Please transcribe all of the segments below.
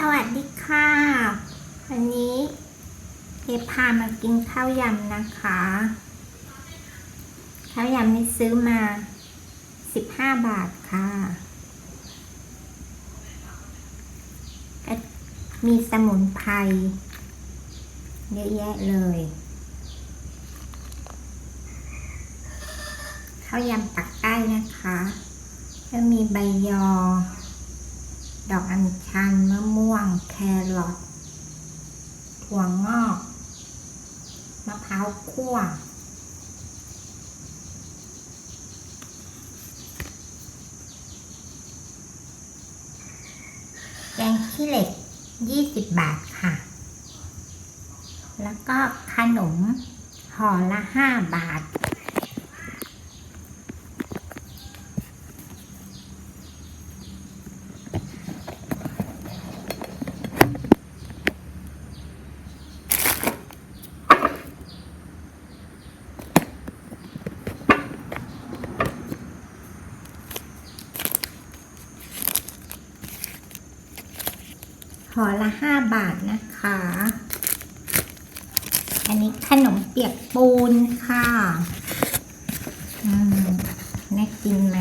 สวัสดีค่ะ วันนี้เทพามากินข้าวยำนะคะ ข้าวยำนี่ซื้อมา 15 บาทค่ะก็มีสมุนไพรเยอะแยะเลย ข้าวยำปักใต้นะคะ ก็มีใบยอ ดอกอัญชันมะม่วง แครอทถั่วงอกมะพร้าวคั่วแกงขี้เหล็ก 20 บาทค่ะ แล้วก็ขนมห่อละ 5 บาท ห่อละห้าบาทนะคะ อันนี้ขนมเปียกปูนค่ะอืมน่ากินไหม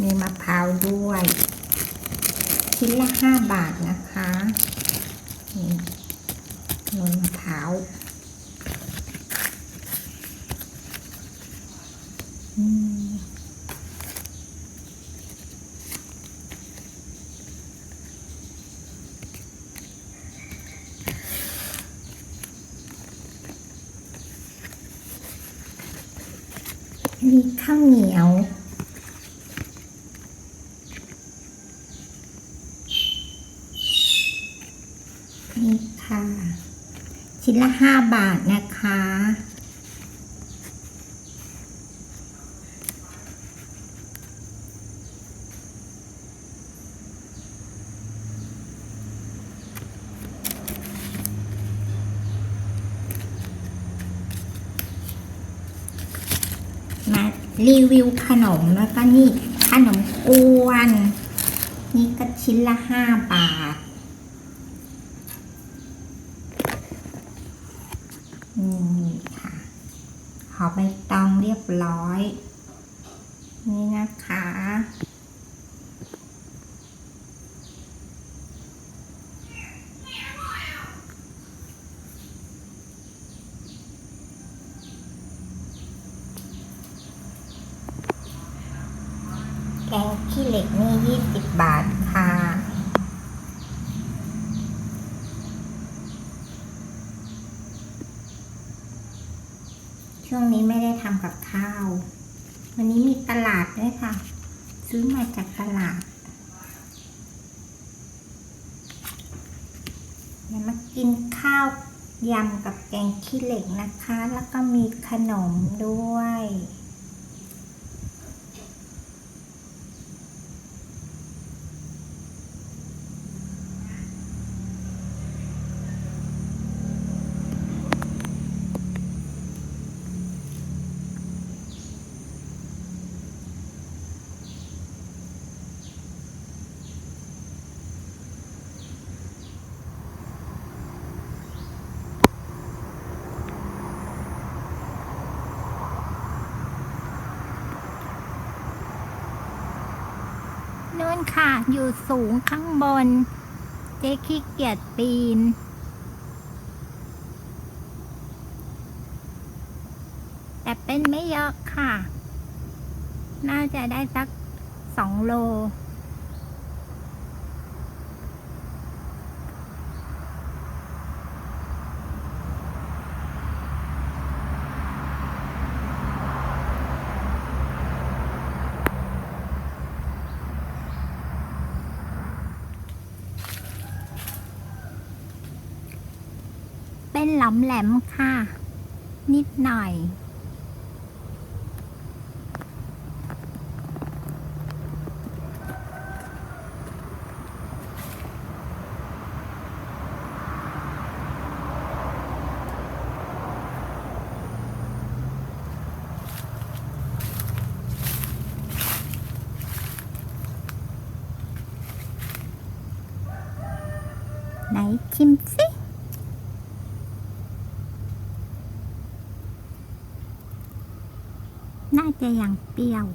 มีมะพร้าวด้วย ชิ้นละห้าบาทนะคะนี่โรยมะพร้าว มีข้าวเหนียวนี่ค่ะ ชิ้นละห้าบาทนะคะ มา รีวิวขนมแล้วก็นี่ขนมกวน นี่ก็ชิ้นละห้าบาทนี่ค่ะห่อใบตองเรียบร้อย นี่นะคะ แกง ขี้เหล็กนี่ยี่สิบบาทค่ะ ช่วงนี้ไม่ได้ทำกับข้าว วันนี้มีตลาดด้วยค่ะ ซื้อมาจากตลาดเดี๋ยวมากินข้าวยำกับแกงขี้เหล็กนะคะ แล้วก็มีขนมด้วย ค่ะ อยู่สูงข้างบน เจ๊ขี้เกียจปีน แต่เป็นไม่เยอะค่ะ น่าจะได้สักสองโล หลอมแหลมค่ะ นิดหน่อยนไหนชิมสิ น่า จะยังเปรี้ยว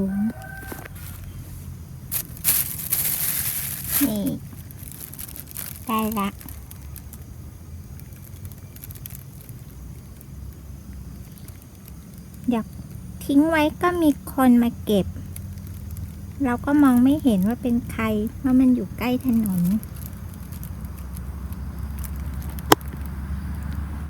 หุงนี่ ได้ละอยากทิ้งไว้ก็มีคนมาเก็บ เราก็มองไม่เห็นว่าเป็นใครเพราะมันอยู่ใกล้ถนน